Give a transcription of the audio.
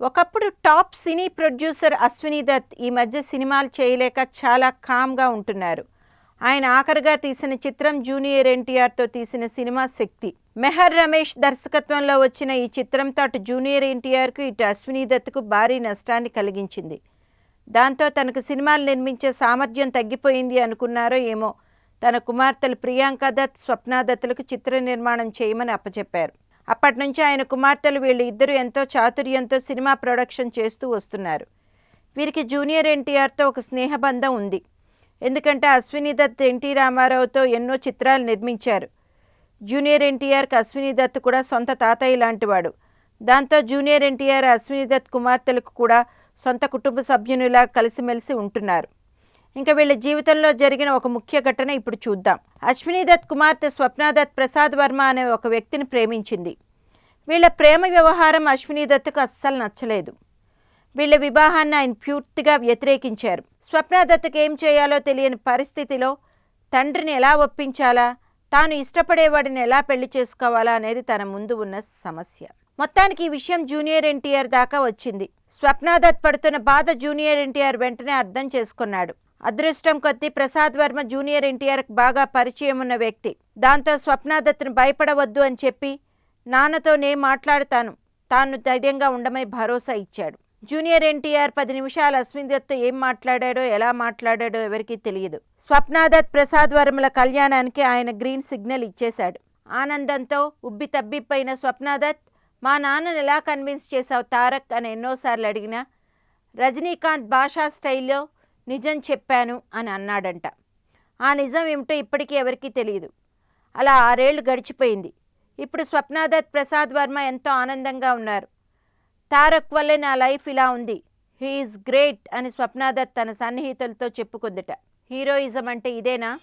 ఒకప్పుడు top cine producer Ashwini Dutt ఈ మధ్య సినిమాలు చేయలేక చాలా కామ్గా ఉంటున్నారు. ఆయన ఆఖరిగా తీసిన చిత్రం జూనియర్ ఎన్టీఆర్తో తీసిన సినిమా శక్తి. మెహర్ రమేష్ దర్శకత్వంలో వచ్చిన ఈ చిత్రంతో అటు జూనియర్ ఎన్టీఆర్కు ఇటు అశ్విని దత్కు భారీ నష్టాన్ని కలిగించింది. దాంతో తనకు సినిమాలు నిర్మించే సామర్థ్యం తగ్గిపోయింది అనుకున్నారో ఏమో తన కుమార్తెలు ప్రియాంక దత్ స్వప్న దత్తులకు చిత్ర నిర్మాణం చేయమని అప్పచెప్పారు. అప్పటి నుంచి ఆయన కుమార్తెలు వీళ్ళు ఇద్దరు ఎంతో చాతుర్యంతో సినిమా ప్రొడక్షన్ చేస్తూ వస్తున్నారు. వీరికి జూనియర్ ఎన్టీఆర్తో ఒక స్నేహబంధం ఉంది. ఎందుకంటే అశ్విని దత్ ఎన్టీ రామారావుతో ఎన్నో చిత్రాలు నిర్మించారు. జూనియర్ ఎన్టీఆర్కి అశ్విని దత్ కూడా సొంత తాతయ్య లాంటివాడు. దాంతో జూనియర్ ఎన్టీఆర్ అశ్విని దత్ కుమార్తెలకు కూడా సొంత కుటుంబ సభ్యునిలా కలిసిమెలిసి ఉంటున్నారు. ఇంకా వీళ్ళ జీవితంలో జరిగిన ఒక ముఖ్య ఘటన ఇప్పుడు చూద్దాం. అశ్విని దత్ కుమార్తె స్వప్నాదత్ ప్రసాద్ వర్మ అనే ఒక వ్యక్తిని ప్రేమించింది. వీళ్ళ ప్రేమ వ్యవహారం అశ్విని దత్తుకు అస్సలు నచ్చలేదు. వీళ్ళ వివాహాన్ని ఆయన పూర్తిగా వ్యతిరేకించారు. స్వప్నాదత్తుకు ఏం చేయాలో తెలియని పరిస్థితిలో తండ్రిని ఎలా ఒప్పించాలా తాను ఇష్టపడేవాడిని ఎలా పెళ్ళి చేసుకోవాలా అనేది తన ముందు ఉన్న సమస్య. మొత్తానికి ఈ విషయం జూనియర్ ఎన్టీఆర్ దాకా వచ్చింది. స్వప్నాదత్ పడుతున్న బాధ జూనియర్ ఎన్టీఆర్ వెంటనే అర్థం చేసుకున్నాడు. అదృష్టం కొద్దీ ప్రసాద్ వర్మ జూనియర్ ఎన్టీఆర్కి బాగా పరిచయం ఉన్న వ్యక్తి. దాంతో స్వప్నాదత్ను భయపడవద్దు అని చెప్పి నాన్నతో నే మాట్లాడతాను తాను ధైర్యంగా ఉండమని భరోసా ఇచ్చాడు. జూనియర్ ఎన్టీఆర్ పది నిమిషాలు అశ్విన్ దత్తో ఏం మాట్లాడాడో ఎలా మాట్లాడాడో ఎవరికీ తెలియదు. స్వప్నాదత్ ప్రసాద్ వర్మల కళ్యాణానికి ఆయన గ్రీన్ సిగ్నల్ ఇచ్చేశాడు. ఆనందంతో ఉబ్బి తబ్బిపోయిన స్వప్నాదత్ మా నాన్నను ఎలా కన్విన్స్ చేశావు తారక్? అని ఎన్నోసార్లు అడిగినా రజనీకాంత్ భాషా స్టైల్లో నిజం చెప్పాను అని అన్నాడంట. ఆ నిజం ఏమిటో ఇప్పటికీ ఎవరికీ తెలియదు అలా ఆరేళ్ళు గడిచిపోయింది. ఇప్పుడు స్వప్నాదత్ ప్రసాద్ వర్మ ఎంతో ఆనందంగా ఉన్నారు. తారక్ వల్లే నా లైఫ్ ఇలా ఉంది. హీఈస్ గ్రేట్ అని స్వప్నాదత్ తన సన్నిహితులతో చెప్పుకుందిట. హీరోయిజం అంటే ఇదేనా?